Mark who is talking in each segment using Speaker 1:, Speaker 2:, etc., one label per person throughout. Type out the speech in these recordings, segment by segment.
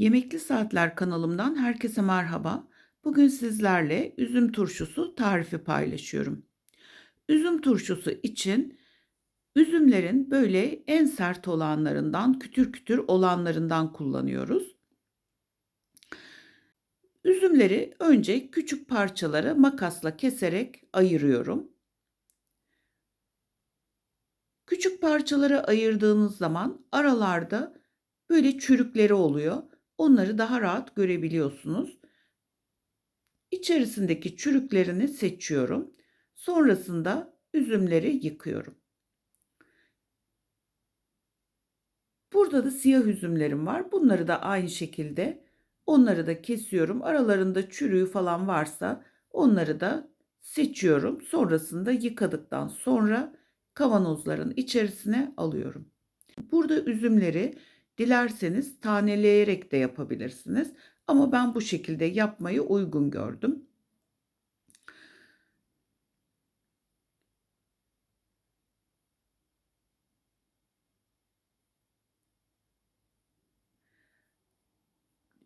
Speaker 1: Yemekli Saatler kanalımdan herkese merhaba. Bugün sizlerle üzüm turşusu tarifi paylaşıyorum. Üzüm turşusu için üzümlerin böyle en sert olanlarından, kütür kütür olanlarından kullanıyoruz. Üzümleri önce küçük parçalara makasla keserek ayırıyorum. Küçük parçalara ayırdığınız zaman aralarda böyle çürükleri oluyor. Onları daha rahat görebiliyorsunuz. İçerisindeki çürüklerini seçiyorum. Sonrasında üzümleri yıkıyorum. Burada da siyah üzümlerim var. Bunları da aynı şekilde onları da kesiyorum. Aralarında çürüğü falan varsa onları da seçiyorum. Sonrasında yıkadıktan sonra kavanozların içerisine alıyorum. Burada üzümleri dilerseniz taneleyerek de yapabilirsiniz. Ama ben bu şekilde yapmayı uygun gördüm.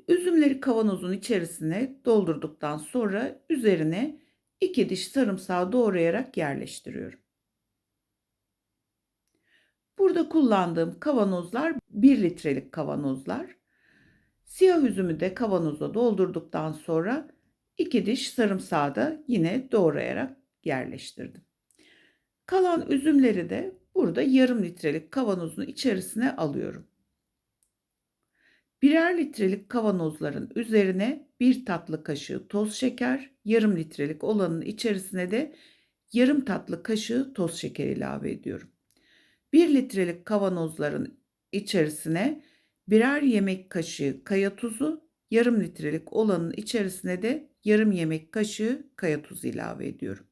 Speaker 1: Üzümleri kavanozun içerisine doldurduktan sonra üzerine iki diş sarımsağı doğrayarak yerleştiriyorum. Burada kullandığım kavanozlar 1 litrelik kavanozlar. Siyah üzümü de kavanoza doldurduktan sonra 2 diş sarımsağı da yine doğrayarak yerleştirdim. Kalan üzümleri de burada yarım litrelik kavanozun içerisine alıyorum. Birer litrelik kavanozların üzerine bir tatlı kaşığı toz şeker, yarım litrelik olanın içerisine de yarım tatlı kaşığı toz şeker ilave ediyorum. 1 litrelik kavanozların içerisine birer yemek kaşığı kaya tuzu, yarım litrelik olanın içerisine de yarım yemek kaşığı kaya tuzu ilave ediyorum.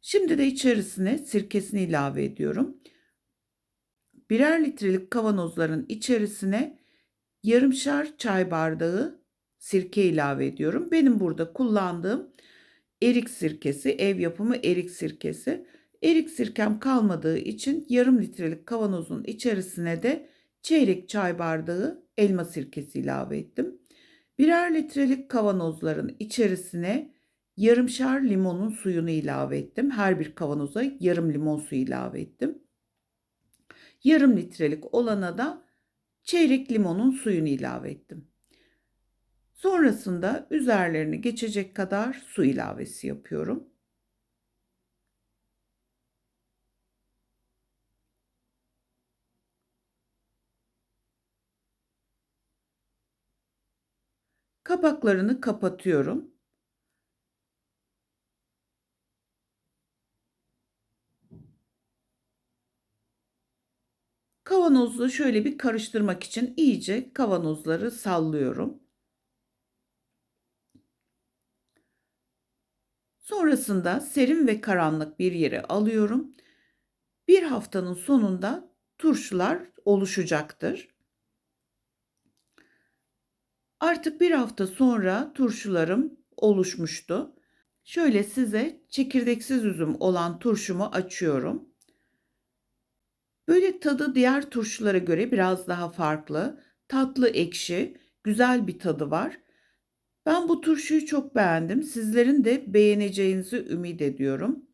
Speaker 1: Şimdi de içerisine sirkesini ilave ediyorum. Birer litrelik kavanozların içerisine yarımşar çay bardağı sirke ilave ediyorum. Benim burada kullandığım erik sirkesi, ev yapımı erik sirkesi. Erik sirkem kalmadığı için yarım litrelik kavanozun içerisine de çeyrek çay bardağı elma sirkesi ilave ettim. Birer litrelik kavanozların içerisine yarımşar limonun suyunu ilave ettim. Her bir kavanoza yarım limon suyu ilave ettim. Yarım litrelik olana da çeyrek limonun suyunu ilave ettim. Sonrasında üzerlerini geçecek kadar su ilavesi yapıyorum. Kapaklarını kapatıyorum. Kavanozla şöyle bir karıştırmak için iyice kavanozları sallıyorum. Sonrasında serin ve karanlık bir yere alıyorum. Bir haftanın sonunda turşular oluşacaktır. Artık bir hafta sonra turşularım oluşmuştu. Şöyle size çekirdeksiz üzüm olan turşumu açıyorum. Böyle tadı diğer turşulara göre biraz daha farklı. Tatlı ekşi, güzel bir tadı var. Ben bu turşuyu çok beğendim. Sizlerin de beğeneceğinizi ümit ediyorum.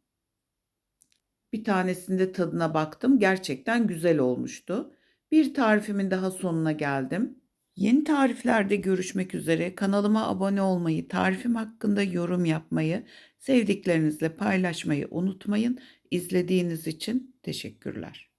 Speaker 1: Bir tanesinde tadına baktım. Gerçekten güzel olmuştu. Bir tarifimin daha sonuna geldim. Yeni tariflerde görüşmek üzere. Kanalıma abone olmayı, tarifim hakkında yorum yapmayı, sevdiklerinizle paylaşmayı unutmayın. İzlediğiniz için teşekkürler.